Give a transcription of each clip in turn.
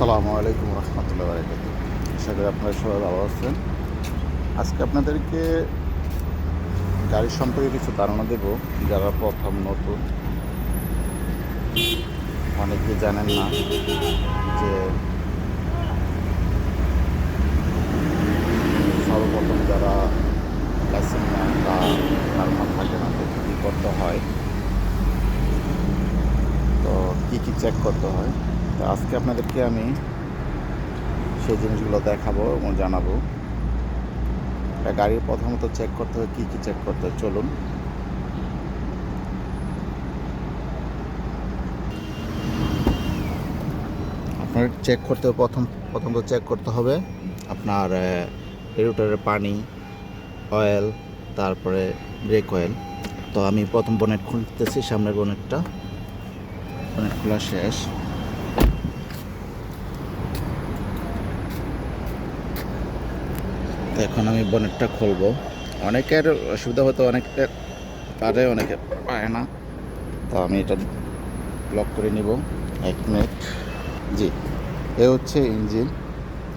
আসসালামু আলাইকুম রহমতুল্লাহ বারকাত। আশা করি আপনারা সবাই ভালো আছেন। আজকে আপনাদেরকে গাড়ির সম্পর্কে কিছু ধারণা দেব। যারা প্রথম নতুন, অনেকে জানেন না যে সর্বপ্রথম যারা লাইসেন্স নেন বা ধারণা থাকে না তো কী করতে হয়? তো কী কী চেক করতে হয়? তো আজকে আপনাদেরকে আমি সেই জিনিসগুলো দেখাবো এবং জানাব। একটা গাড়ির প্রথমত চেক করতে হয় কী কী চেক করতে হয়, চলুন। আপনার চেক করতে হবে, প্রথম, প্রথমত চেক করতে হবে আপনার রেগুলেটরের পানি অয়েল তারপরে ব্রেক অয়েল তো আমি প্রথম বনেট খুলতেছি, সামনের বনেটটা বনেট খোলা শেষ। তো এখন আমি বনেটটা খুলবো। অনেকের অসুবিধা হতো অনেকে পারে অনেকে পারে না। তো আমি এটা ব্লক করে নিব। এক মিনিট জি, এ হচ্ছে ইঞ্জিন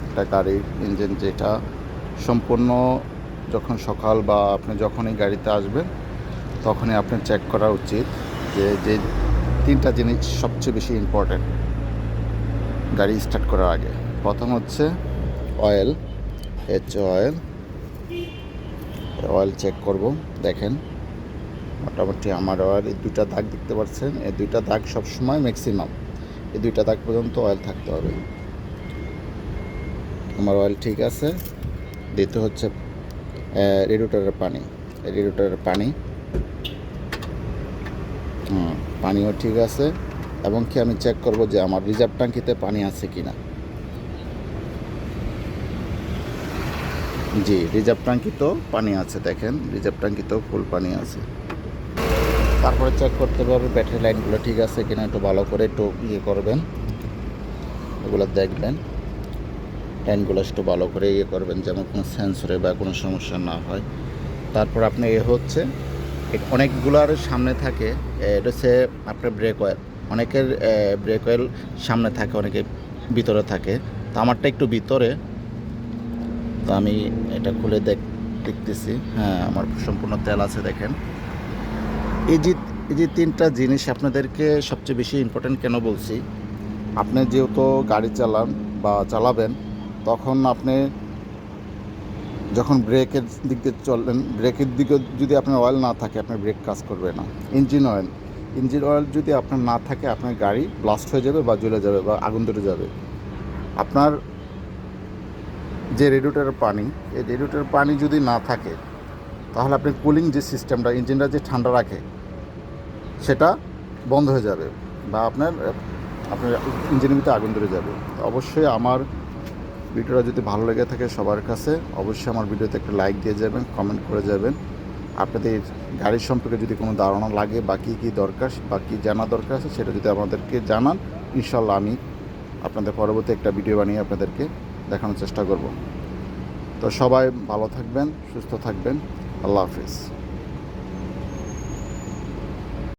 একটা গাড়ির ইঞ্জিন যেটা সম্পূর্ণ যখন সকাল বা আপনি যখনই গাড়িতে আসবেন, তখনই আপনার চেক করা উচিত যে যে তিনটা জিনিস সবচেয়ে বেশি ইম্পর্ট্যান্ট গাড়ি স্টার্ট করার আগে। প্রথম হচ্ছে অয়েল হচ্ছে অয়েল অয়েল চেক করব, দেখেন। মোটামুটি আমার অয়েল এই দুইটা দাগ দেখতে পাচ্ছেন। এই দুইটা দাগ সবসময় ম্যাক্সিমাম এই দুইটা দাগ পর্যন্ত অয়েল থাকতে হবে। আমার অয়েল ঠিক আছে। দিতে হচ্ছে রেডিউটারের পানি। রেডিউটারের পানি। পানিও ঠিক আছে। এবং কি আমি চেক করব যে আমার রিজার্ভ ট্যাঙ্কিতে পানি আছে কি না জি, রিজার্ভ ট্যাঙ্কিতেও পানি আছে, দেখেন, রিজার্ভ ট্যাঙ্কিতেও ফুল পানি আছে। তারপরে চেক করতে পারবে ব্যাটারি লাইনগুলো ঠিক আছে কিনা, একটু ভালো করে একটু ইয়ে করবেন। এগুলো দেখবেন। লাইনগুলো একটু ভালো করে ইয়ে করবেন যেমন কোনো সেন্সরে বা কোনো সমস্যা না হয়। তারপর আপনি এ হচ্ছে অনেকগুলার সামনে থাকে এটা হচ্ছে আপনার ব্রেক অয়েল অনেকের ব্রেক অয়েল সামনে থাকে অনেকে ভিতরে থাকে। তো আমারটা একটু ভিতরে তো আমি এটা খুলে দেখ, দেখতেছি। হ্যাঁ আমার সম্পূর্ণ তেল আছে, দেখেন। এই যে এই যে তিনটা জিনিস আপনাদেরকে সবচেয়ে বেশি ইম্পর্টেন্ট কেন বলছি, আপনি যেহেতু গাড়ি চালান বা চালাবেন, তখন আপনি যখন ব্রেকের দিক দিয়ে চললেন, ব্রেকের দিকে যদি আপনার অয়েল না থাকে, আপনার ব্রেক কাজ করবে না। ইঞ্জিন অয়েল ইঞ্জিন অয়েল যদি আপনার না থাকে, আপনার গাড়ি ব্লাস্ট হয়ে যাবে বা জ্বলে যাবে বা আগুন ধরে যাবে। আপনার যে রেডিউটারের পানি, এই রেডিউটারের পানি যদি না থাকে, তাহলে আপনি কুলিং যে সিস্টেমটা, ইঞ্জিনটা যে ঠান্ডা রাখে, সেটা বন্ধ হয়ে যাবে বা আপনার আপনার ইঞ্জিনের ভিতরে আগুন ধরে যাবে। অবশ্যই আমার ভিডিওটা যদি ভালো লেগে থাকে সবার কাছে, অবশ্যই আমার ভিডিওতে একটা লাইক দিয়ে যাবেন, কমেন্ট করে যাবেন। আপনাদের গাড়ির সম্পর্কে যদি কোনো ধারণা লাগে বা কী কী দরকার বা কী জানা দরকার আছে, সেটা যদি আমাদেরকে জানান, ইনশাল্লাহ আমি আপনাদের পরবর্তী একটা ভিডিও বানিয়ে আপনাদেরকে দেখানোর চেষ্টা করব। তো সবাই ভালো থাকবেন সুস্থ থাকবেন। আল্লাহ হাফিজ।